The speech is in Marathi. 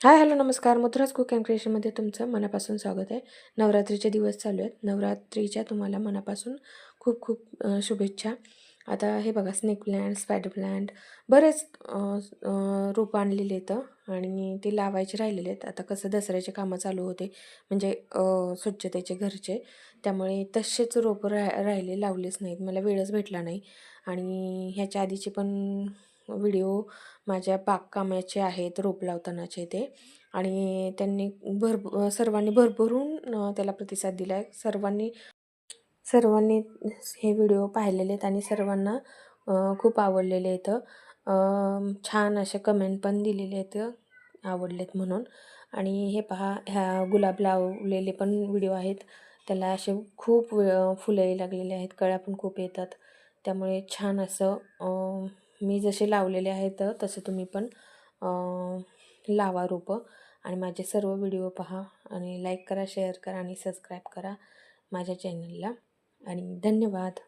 हाय हॅलो नमस्कार. मथुराज कुक अँड क्रिएशनमध्ये तुमचं मनापासून स्वागत आहे. नवरात्रीचे दिवस चालू आहेत. नवरात्रीच्या तुम्हाला मनापासून खूप खूप शुभेच्छा. आता हे बघा स्नेक प्लॅन्ट स्पायडर प्लॅन्ट बरेच रोपं आणलेले आहेत आणि ते लावायचे राहिलेले आहेत. आता कसं दसऱ्याचे कामं चालू होते म्हणजे स्वच्छतेचे घरचे. त्यामुळे तसेच रोपं रा राहिले लावलेच नाहीत. मला वेळच भेटला नाही. आणि ह्याच्या आधीचे पण व्हिडिओ माझ्या बागकामाचे आहेत रोप लावतानाचे ते. आणि त्यांनी भरपूर सर्वांनी भरभरून त्याला प्रतिसाद दिला आहे सर्वांनी सर्वांनी हे व्हिडिओ पाहिलेले आहेत आणि सर्वांना खूप आवडलेले आहेत. छान असे कमेंट पण दिलेले आहेत आवडलेत म्हणून. आणि हे पहा ह्या गुलाब लावलेले पण व्हिडिओ आहेत. त्याला असे खूप फुलंही लागलेले आहेत. कळ्या पण खूप येतात. त्यामुळे छान असं मी जसे लावलेले आहेत तसं तुम्ही पण लावा रोपं. आणि माझे सर्व व्हिडिओ पहा आणि लाईक करा शेअर करा आणि सबस्क्राईब करा माझ्या चॅनलला. आणि धन्यवाद.